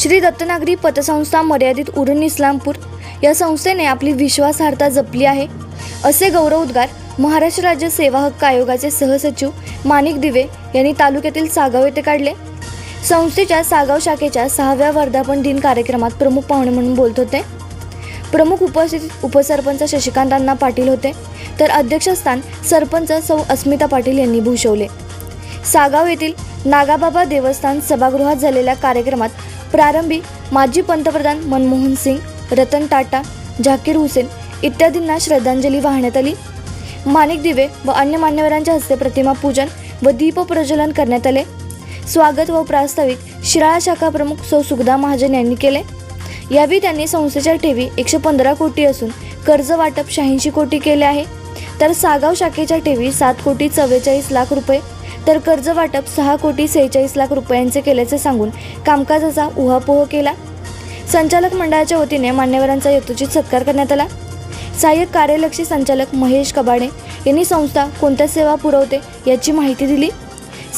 श्री दत्तनागरी पतसंस्था मर्यादित उरण इस्लामपूर या संस्थेने आपली विश्वासार्हता जपली आहे. असे गौरवोद्गार महाराष्ट्र राज्य सेवा हक्क आयोगाचे सहसचिव माणिक दिवे यांनी तालुक्यातील सागाव येथे काढले. संस्थेच्या सागाव शाखेच्या सहाव्या वर्धापन दिन कार्यक्रमात प्रमुख पाहुणे म्हणून बोलत होते. प्रमुख उपस्थित उपसरपंच शशिकांत पाटील होते. तर अध्यक्षस्थान सरपंच सौ अस्मिता पाटील यांनी भूषवले. सागाव येथील नागाबाबा देवस्थान सभागृहात झालेल्या कार्यक्रमात प्रारंभी माजी पंतप्रधान मनमोहन सिंग रतन टाटा झाकीर हुसेन इत्यादींना श्रद्धांजली वाहण्यात आली. माणिक दिवे व अन्य मान्यवरांच्या हस्ते प्रतिमा पूजन व दीप प्रज्वलन करण्यात आले. स्वागत व प्रास्ताविक शिराळा शाखा प्रमुख सौ सुखदा महाजन यांनी केले. यावेळी त्यांनी संस्थेच्या ठेवी एकशे पंधरा कोटी असून कर्ज वाटप शहाऐंशी कोटी केले आहे. तर सागाव शाखेच्या ठेवी सात कोटी चव्वेचाळीस लाख रुपये तर कर्ज वाटप सहा कोटी सेहेचाळीस लाख रुपयांचे केल्याचे सांगून कामकाजाचा उहापोह केला. संचालक मंडळाच्या वतीने मान्यवरांचा यथोचित सत्कार करण्यात आला. सहाय्यक कार्यलक्षी संचालक महेश कबाडे यांनी संस्था कोणत्या सेवा पुरवते याची माहिती दिली.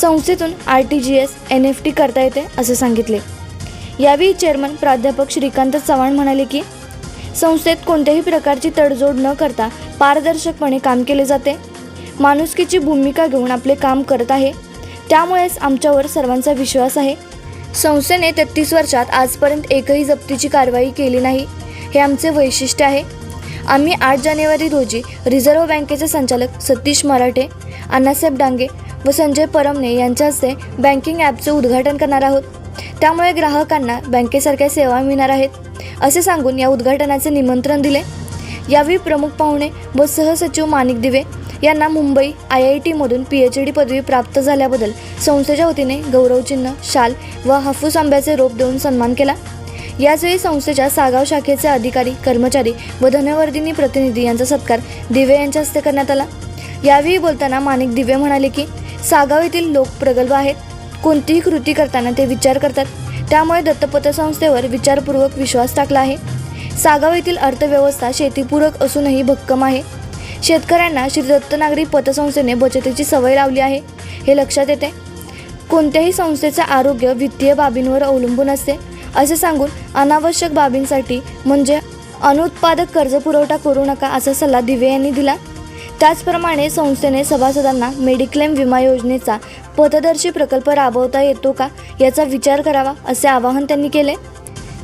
संस्थेतून R T G S N F T करता येते असे सांगितले. यावेळी चेअरमन प्राध्यापक श्रीकांत चव्हाण म्हणाले की संस्थेत कोणत्याही प्रकारची तडजोड न करता पारदर्शकपणे काम केले जाते. माणुसकीची भूमिका घेऊन आपले काम करत आहे. त्यामुळेच आमच्यावर सर्वांचा विश्वास आहे. संस्थेने तेहतीस वर्षात आजपर्यंत एकही जप्तीची कारवाई केली नाही हे आमचे वैशिष्ट्य आहे. आम्ही आठ जानेवारी रोजी रिझर्व्ह बँकेचे संचालक सतीश मराठे अण्णासाहेब डांगे व संजय परमने यांच्या हस्ते बँकिंग ॲपचे उद्घाटन करणार आहोत. त्यामुळे ग्राहकांना बँकेसारख्या सेवा मिळणार आहेत असे सांगून या उद्घाटनाचे निमंत्रण दिले. यावेळी प्रमुख पाहुणे व सहसचिव माणिक दिवे यांना मुंबई आय आय टीमधून पी एच डी पदवी प्राप्त झाल्याबद्दल संस्थेच्या वतीने गौरवचिन्ह शाल व हाफूस आंब्याचे रोप देऊन सन्मान केला. याचवेळी संस्थेच्या सागाव शाखेचे अधिकारी कर्मचारी व धनवर्धिनी प्रतिनिधी यांचा सत्कार दिवे यांच्या हस्ते करण्यात आला. यावेळी बोलताना माणिक दिवे म्हणाले की सागाव येथील लोक प्रगल्भ आहेत. कोणतीही कृती करताना ते विचार करतात. त्यामुळे दत्तपत्र संस्थेवर विचारपूर्वक विश्वास टाकला आहे. सागाव येथील अर्थव्यवस्था शेतीपूरक असूनही भक्कम आहे. शेतकऱ्यांना श्री दत्तनागरी पतसंस्थेने बचतीची सवय लावली आहे. हे लक्षात येते. कोणत्याही संस्थेचे आरोग्य वित्तीय बाबींवर अवलंबून असते असे सांगून अनावश्यक बाबींसाठी म्हणजे अनुत्पादक कर्ज पुरवठा करू नका असा सल्ला दिवे यांनी दिला. त्याचप्रमाणे संस्थेने सभासदांना मेडिक्लेम विमा योजनेचा पथदर्शी प्रकल्प राबवता येतो का याचा विचार करावा असे आवाहन त्यांनी केले.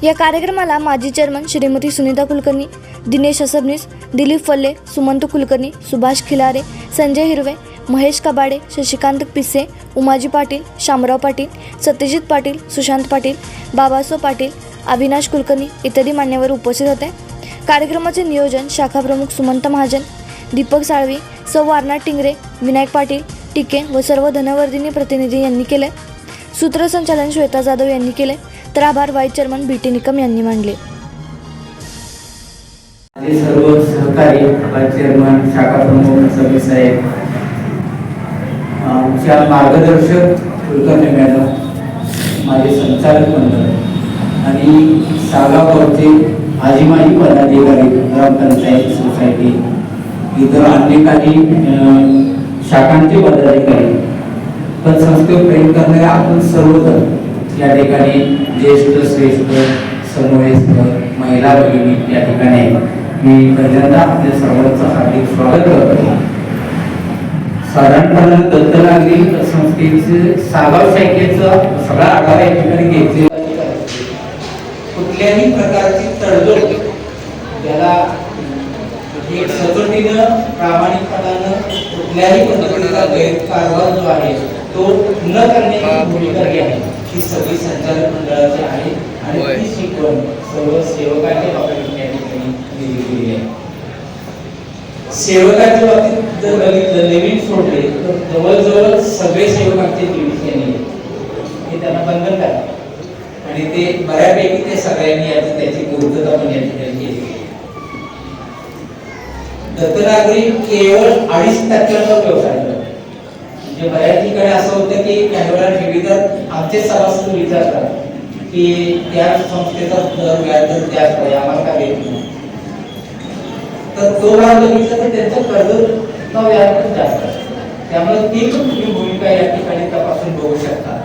या कार्यक्रमाला माजी चेअरमन श्रीमती सुनीता कुलकर्णी दिनेश सबनीस दिलीप फल्ले सुमंत कुलकर्णी सुभाष खिलारे संजय हिरवे महेश कबाडे शशिकांत पिसे उमाजी पाटील शामराव पाटील सत्यजित पाटील सुशांत पाटील बाबासो पाटील अविनाश कुलकर्णी इत्यादी मान्यवर उपस्थित होते. कार्यक्रमाचे नियोजन शाखा प्रमुख सुमंत महाजन दीपक साळवी सौ वारनाथ टिंगरे विनायक पाटील टिके व सर्व धनवर्धिनी प्रतिनिधी यांनी केले. सूत्रसंचालन श्वेता जाधव यांनी केले. तर आभार vice chairman B T Nikam यांनी मांडले. माझे सर्व सहकारी आपला चेअरमन शाखा प्रमुख सगळे साहेब आमच्या मार्गदर्शक कुलकर्णी मॅडम माझे संचालक मंडळ आणि सागापूरचे आजीमाजी पदाधिकारी ग्रामपंचायत सोसायटी इतर अन्य काही शाखांचे पदाधिकारी पण संस्थेवर प्रेम करणारे आपण सर्वजण या ठिकाणी ज्येष्ठ श्रेष्ठ समवयस्क महिला भगिनी या ठिकाणी मी पहिल्यांदा आपल्या सर्वांचं हार्दिक स्वागत करतो. साधारणपणे दत्तनागरी संस्थेचे सागाव शाखेचा सगळा आढावा या ठिकाणी घ्यायचे कुठल्याही प्रकारची तडजोड त्याला एक सचोटीनं प्रामाणिकपणानं कुठल्याही पद्धतीचा गैरकारभार जो आहे तो न करण्याची भूमिका घ्यावी. ही सगळी संचालक मंडळाची आहे आणि. ती शिकवण सर्व सेवकांच्या बाबतीत या ठिकाणी दिली गेली आहे सेवकांच्या बाबतीत जर बघितलं नवीन सोडले तर जवळजवळ सगळे सेवक आमचे दिवशी हे त्यांना बंधन करा आणि ते बऱ्यापैकी ते सगळ्यांनी आता त्याची पूर्तता पण या ठिकाणी केली दत्तनागरी केवळ अडीच टक्क्यावर व्यवसाय. म्हणजे बऱ्याच ठिकाणी असं होतं की काही वेळा ठेवीदार आमचे सभासद विचारतात की त्या संस्थेचा दर व्याज दर त्याच आहे आम्हाला काय देत नाही. तर तो भाग बघितला तर त्यांचं कर्ज व्याज पण जास्त त्यामुळे ती पण तुम्ही भूमिका या ठिकाणी तपासून बघू शकता.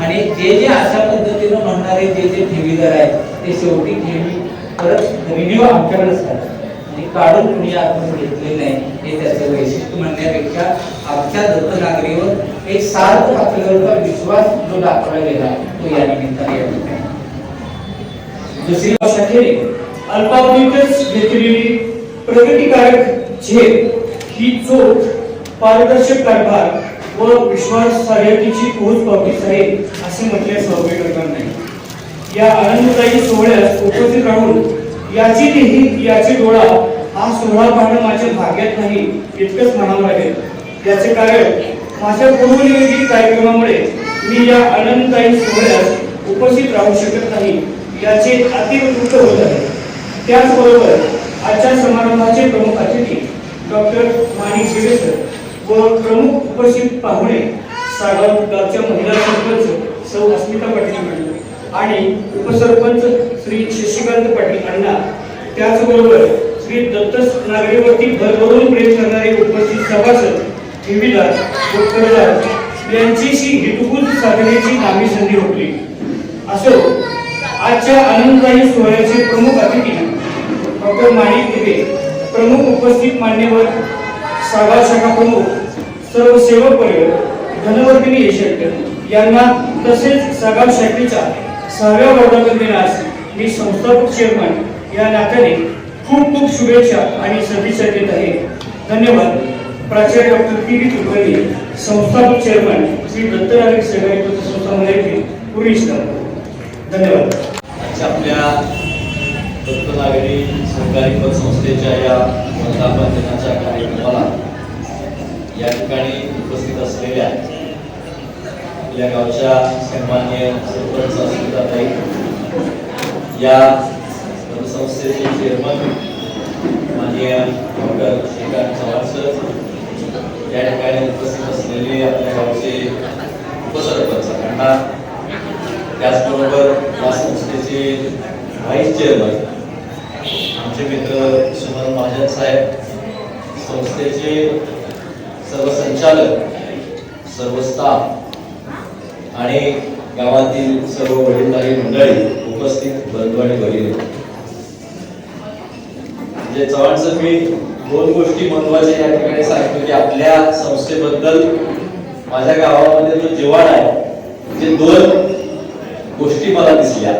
आणि जे जे अशा पद्धतीनं म्हणणारे जे जे ठेवीदार आहेत ते शेवटी ठेवी परत रिन्यू आमच्याकडेच करतात. आणि काढून कुणी आपण घेतले नाही हे त्याचं वैशिष्ट्य म्हणण्यापेक्षा आमच्या दत्तनागरीवर एक सार्थ आपल्यावरचा विश्वास जो दाखवला गेला तो या निमित्ताने या ठिकाणी दुसरी साठी म्हणजे अल्पावधीतच घेतलेली प्रगतीकारक झेप ही चोख पारदर्शक कारभार व विश्वासार्हतेची पोहोच पावतीच आहे असे म्हटल्यास वावगे करणार नाही. या आनंददायी सोहळ्यास उपस्थित राहून याची देही याची डोळा हा सोहळा पाहणं माझ्या भाग्यात नाही इतकंच म्हणावं लागेल. याचे कारण माझ्या पूर्वनियोजित कार्यक्रमामुळे मी या आनंददायी सोहळ्यास उपस्थित राहू शकत नाही याचे अतिवृत्त होत आहे. त्याचबरोबर आजच्या समारंभाचे प्रमुख अतिथी डॉक्टर माणिक शिवेसर व प्रमुख उपस्थित पाहुणे सागाव गावच्या महिला सरपंच सौ अस्मिता पाटील मॅडम आणि उपसरपंच श्री शशिकांत पाटील अण्णा त्याचबरोबर श्री दत्त नागरीवरती भरभरून प्रेम करणारे उपस्थित सभासद ठेवीदार व करदार हितगुज साधण्याची नामी संधी होती असो आजच्या आनंददायी सोहळ्याचे प्रमुख अतिथी डॉक्टर माणिक दिवे प्रमुख उपस्थित मान्यवर सागा शाखा प्रमुख सर्व सेवक परिवार धनवर्धिनी यशंकर यांना तसेच सागाव शाखेच्या सहाव्या वर्धापन दिनास मी संस्थापक चेअरमन या नात्याने खूप खूप शुभेच्छा आणि सदिच्छा देत आहे. धन्यवाद. प्राचार्य डॉक्टर पी व्ही कुलकर्णी संस्थापक चेअरमन श्री दत्तनागरी सहकारी पतसंस्था मंडळातील पूर्वी धन्यवाद. आजच्या आपल्या दत्तनागरी सहकारी पतसंस्थेच्या या वर्धापन दिनाच्या कार्यक्रमाला या ठिकाणी उपस्थित असलेल्या आपल्या गावच्या सन्मान्य सरपंच अस्मिताताई या संस्थेचे चेअरमन माननीय डॉक्टर श्रीकांत चव्हाण सर या ठिकाणी उपस्थित असलेले आपल्या गावचे उपसरपंच अण्णा त्याचबरोबर या संस्थेचे व्हाईस चेअरमन आमचे मित्र सुमन महाजन साहेब संस्थेचे सर्व संचालक सर्व स्टाफ आणि गावातील सर्व वडीलधारी मंडळी उपस्थित बंधू आणि भगिनी म्हणजे चव्हाण सर मी दोन गोष्टी महत्त्वाच्या या ठिकाणी सांगतो की आपल्या संस्थेबद्दल माझ्या गावामध्ये जो जीवाण आहे म्हणजे दोन गोष्टी मला दिसल्या.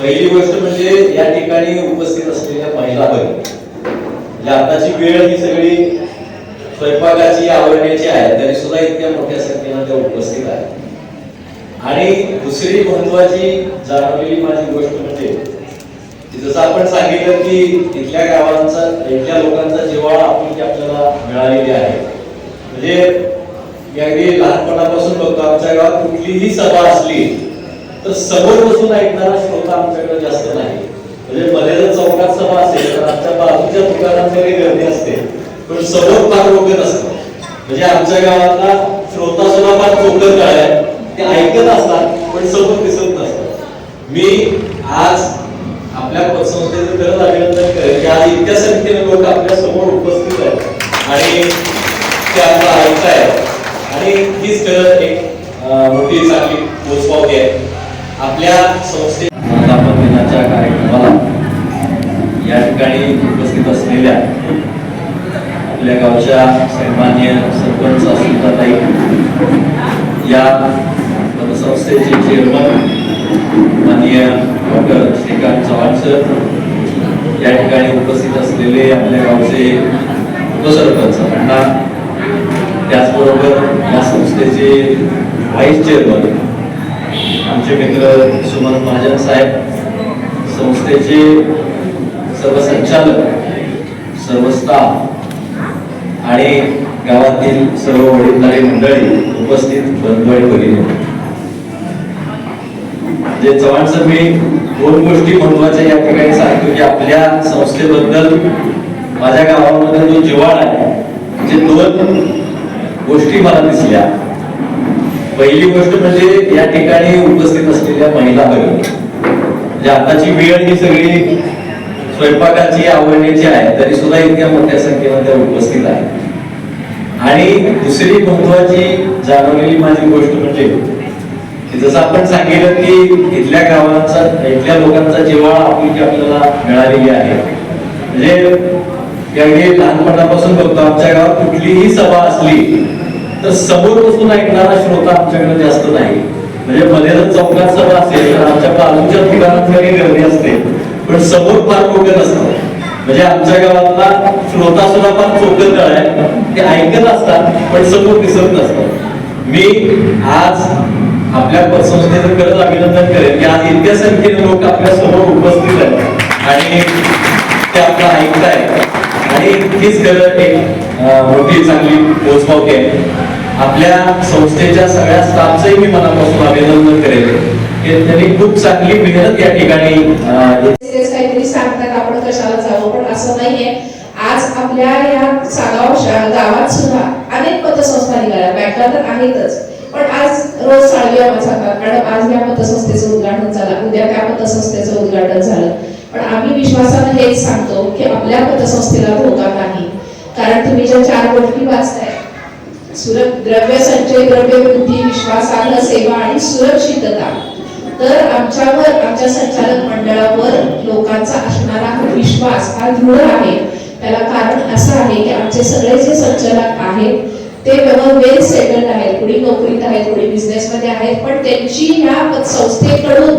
पहिली गोष्ट म्हणजे या ठिकाणी उपस्थित असलेल्या महिला भगिनी म्हणजे आताची वेळ ही सगळी स्वयंपाकाची आवडण्याची आहे तरी सुद्धा इतक्या मोठ्या त्या उपस्थित आहेत आणि दुसरी महत्वाची जाणवलेली माझी गोष्ट म्हणजे जसं आपण सांगितलं की इथल्या गावांचा इथल्या लोकांचा जिव्हाळा आपुलकी आपल्याला मिळालेली आहे. म्हणजे मी अगदी लहानपणापासून बघतो आमच्या गावात कुठलीही सभा असली तर समोर बसून ऐकणारा श्रोता आमच्याकडे जास्त नाही. म्हणजे मध्ये जर चौकात सभा असेल तर आमच्या बाजूच्या दुकानांमध्ये गर्दी असते पण समोर फार लोक नसतात. म्हणजे आमच्या गावातला श्रोता सुद्धा फार चोकर आहे. ते ऐकत असतात पण समोर दिसत नसतात. मी आज आपल्या पतसंस्थेचं खरंच अभिनंदन करेल की आज इतक्या संख्येने लोक आपल्यासमोर उपस्थित आहेत आणि ते आपलं ऐकतायत आणि हीच खरं एक मोठी चांगली पोचपावती आहे. आपल्या संस्थे वर्धापन दिनाच्या कार्यक्रमाला या ठिकाणी उपस्थित असलेल्या आपल्या गावच्या सन्मान्य सरपंच अस्मिताताई या पतसंस्थेचे चेअरमन माननीय डॉक्टर श्रीकांत चव्हाण सर या ठिकाणी उपस्थित असलेले आपल्या गावचे उपसरपंच अण्णा त्याचबरोबर या संस्थेचे व्हाईस चेअरमन आमचे मित्र सुमन महाजन साहेब संस्थेचे सर्व संचालक सर्व स्टाफ आणि गावातील सर्व वडीलधारी मंडळी उपस्थित बंधू भगिनी. जे चव्हाण सर मी दोन गोष्टी महत्त्वाच्या या ठिकाणी सांगतो की आपल्या संस्थेबद्दल माझ्या गावामध्ये जो जिव्हाळा आहे जे दोन गोष्टी मला दिसल्या. पहिली गोष्ट म्हणजे या ठिकाणी उपस्थित असलेल्या महिला भगिनी. म्हणजे आताची वेळ ही सगळी स्वयंपाकाची आवडण्याची आहे तरी सुद्धा इतक्या मोठ्या संख्येमध्ये उपस्थित आहे आणि दुसरी महत्वाची जाणवलेली माझी गोष्ट म्हणजे जसं आपण सांगितलं की इथल्या गावांचा इथल्या लोकांचा जेव्हा आपुलकी आपल्याला मिळालेली आहे. म्हणजे अगदी लहानपणापासून बघतो आमच्या गावात कुठलीही सभा असली तर समोर बसून ऐकणारा श्रोता आमच्याकडे जास्त नाही. म्हणजे मध्ये जर चौकात सभा असेल तर आमच्या बाजूच्या दुकानात गर्दी असते. पण समोर फार लोक नसतात म्हणजे आमच्या गावातला श्रोता सुद्धा फार चोकत आहे. ते ऐकत असतात पण समोर दिसत नसतात. मी आज आपल्या संस्थेचं खरंच अभिनंदन करेन. की आज इतक्या संख्येने लोक आपल्यासमोर उपस्थित आहेत. आणि ते आपलं ऐकताय आणि हीच गरज एक मोठी चांगली पोचपावती आहे. आपल्या संस्थेच्या सगळ्या स्टाफचंही मी मनापासून अभिनंदन करेन. त्यांनी खूप चांगली मेहनत या ठिकाणी सांगतात आपण कशाला जावं पण असं नाहीये. आज आपल्या या सागाव गावात सुद्धा अनेक पतसंस्था निघाल्या. बँका तर आहेतच. पण आज रोज साळवी आम्हाला सांगतात मॅडम आज या पतसंस्थेचं उद्घाटन झालं. उद्या त्या पतसंस्थेचं उद्घाटन झालं. पण आम्ही विश्वासानं हेच सांगतो की आपल्या पतसंस्थेला धोका नाही. कारण तुम्ही ज्या चार गोष्टी वाचताय सुर द्रव्य संचय द्रव्य वृद्धी विश्वासार्ह सेवा आणि सुरक्षितता तर आमच्यावर आमच्या संचालक मंडळावर लोकांचा असणारा विश्वास हा दृढ आहे. त्याला कारण असं आहे की आमचे सगळे जे संचालक आहेत ते वेल सेटल्ड आहेत कुणी नोकरीत आहेत कुणी बिझनेस मध्ये आहेत पण त्यांची ह्या संस्थेकडून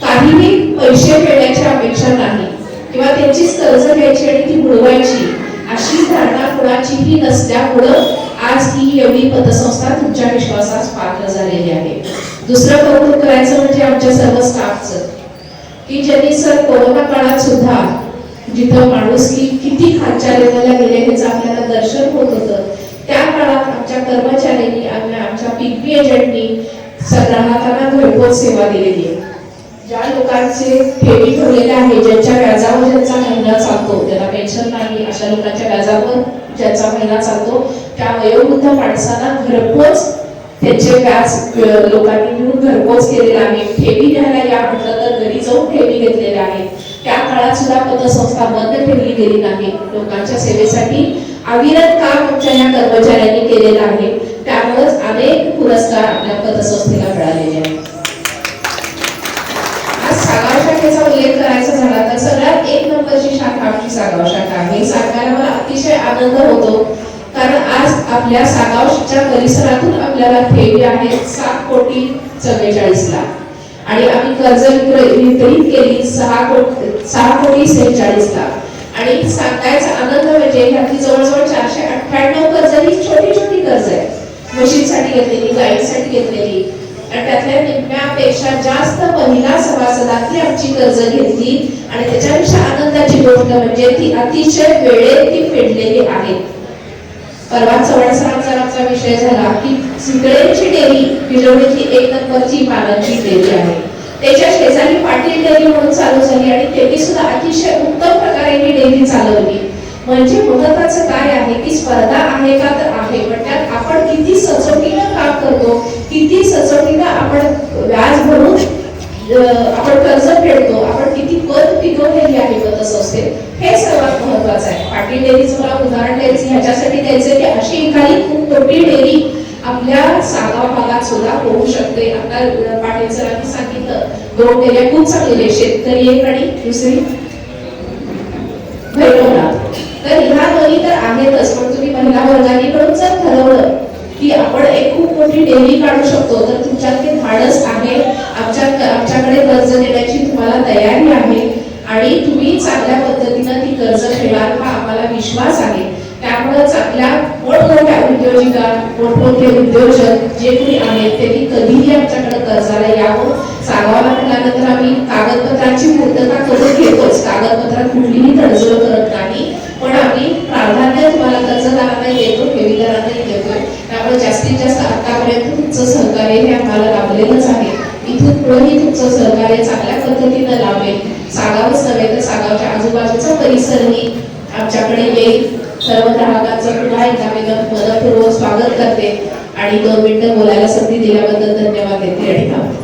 काहीही पैसे मिळण्याची अपेक्षा नाही. किंवा त्यांचीच कर्ज घ्यायची आणि ती बुडवायची अशी धारणा कुणाचीही नसल्यामुळं आज ही एवढी पतसंस्था तुमच्या विश्वासास पात्र झालेली आहे. दुसरं कौतुक करायचं म्हणजे आमच्या सर्व स्टाफचं. की ज्यांनी सर कोरोना काळात सुद्धा जिथं माणूस की किती खालच्या लेवलला गेले ह्याचं आपल्याला दर्शन होत होतं त्या काळात आमच्या कर्मचाऱ्यांनी आम्ही आमच्या पिकपी एजंटनी ग्राहकांना घरपोच सेवा दिलेली आहे. ज्या लोकांचे ठेवी ठेवलेले आहे ज्यांच्या व्याजावर ज्यांचा महिना चालतो त्याला पेन्शन नाही अशा लोकांच्या व्याजावर ज्यांचा महिना चालतो त्या वयोवृद्ध माणसांना घरपोच त्यांचे व्याज लोकांनी मिळून घरपोच केलेला आहे. ठेवी घ्यायला या म्हटलं तर घरी जाऊन ठेवी घेतलेल्या आहेत त्या काळात सुद्धा पतसंस्था बंद ठेवली गेली नाही. लोकांच्या सेवेसाठी अविरत काम आमच्या या कर्मचाऱ्यांनी केलेलं आहे. त्यामुळेच अनेक पुरस्कार आपल्या पतसंस्थेला मिळालेले आहेत. आज सागाव शाखेचा उल्लेख करायचा झाला तर सगळ्यात एक नंबरची शाखा आमची सागाव शाखा आहे. हे सांगायला मला अतिशय आनंद होतो. कारण आज आपल्या सागावच्या परिसरातून आपल्याला ठेवी आहे सात कोटी चव्वेचाळीस लाख आणि आम्ही कर्ज वितरित केली सहा कोटी सहा कोटी सेहेचाळीस लाख आणि सांगायचा आनंद म्हणजे ह्यातली जवळजवळ चारशे अठ्ठ्याण्णव कर्ज ही छोटी छोटी कर्ज आहे म्हशींसाठी घेतलेली गायीसाठी घेतलेली. आणि त्यातल्या निम्म्यापेक्षा जास्त महिला सभासदातली आमची कर्ज घेतली. आणि त्याच्यापेक्षा आनंदाची गोष्ट म्हणजे ती अतिशय वेळेत ती फेडलेली आहे. परवा चव्हाण आमचा विषय झाला की चितळेची डेअरी बिजवडीची एक नंबरची मानांची डेअरी आहे. त्याच्या शेजारी पाटील डेअरी म्हणून चालू झाली आणि त्यांनी सुद्धा अतिशय उत्तम प्रकारे ही डेअरी चालवली. म्हणजे महत्वाचं काय आहे की स्पर्धा आहे का तर आहे. पण त्यात आपण किती सचोटीनं काम करतो किती सचोटीनं आपण व्याज भरून आपण कर्ज फेडतो आपण किती पद पिकवलेली आहे हे सर्वात महत्वाचं आहे. पाटील डेअरीचं मला उदाहरण द्यायचं ह्याच्यासाठी द्यायचं की अशी एखादी खूप मोठी डेअरी आपल्या सागाव भागात सुद्धा होऊ शकते. आता पाटील सरांनी सांगितलं दोन डेऱ्या खूप चांगलेल्या शेतकरी एक आणि दुसरी भैरवनाथ. तर ह्या दोन्ही तर आहेतच पण तुम्ही महिला वर्गाने पण जर ठरवलं की आपण एक खूप मोठी डेअरी काढू शकतो तर तुमच्यात ते धाडस आहे. आमच्या आमच्याकडे कर्ज देण्याची तुम्हाला तयारी आहे आणि तुम्ही चांगल्या पद्धतीनं ती कर्ज फेडाल हा आम्हाला विश्वास आहे त्यामुळेच आपल्या मोठमोठ्या उद्योजिका मोठमोठे उद्योजक जे कोणी आहेत त्यांनी कधीही आमच्याकडे कर्जाला यावं. सांगावं म्हटल्यानंतर आम्ही कागदपत्रांची पूर्तता करून घेतोच. कागदपत्रात कुठलीही तडजोड करत नाही. पण आम्ही प्राधान्य तुम्हाला कर्जदारांना देतो ठेवीदारांनाही देतोय त्यामुळे जास्तीत जास्त आतापर्यंत तुमचं सहकार्य हे आम्हाला लाभलेलंच आहे. इथून पुढेही तुमचं सहकार्य चांगल्या पद्धतीनं लाभेल. सागावच नव्हे तर सागावच्या आजूबाजूचा परिसरही आमच्याकडे येईल. सर्व ग्राहकांचं पुन्हा एकदा मी मनपूर्वक स्वागत करते आणि दोन मिनिटं बोलायला संधी दिल्याबद्दल धन्यवाद देते. आणि थांबते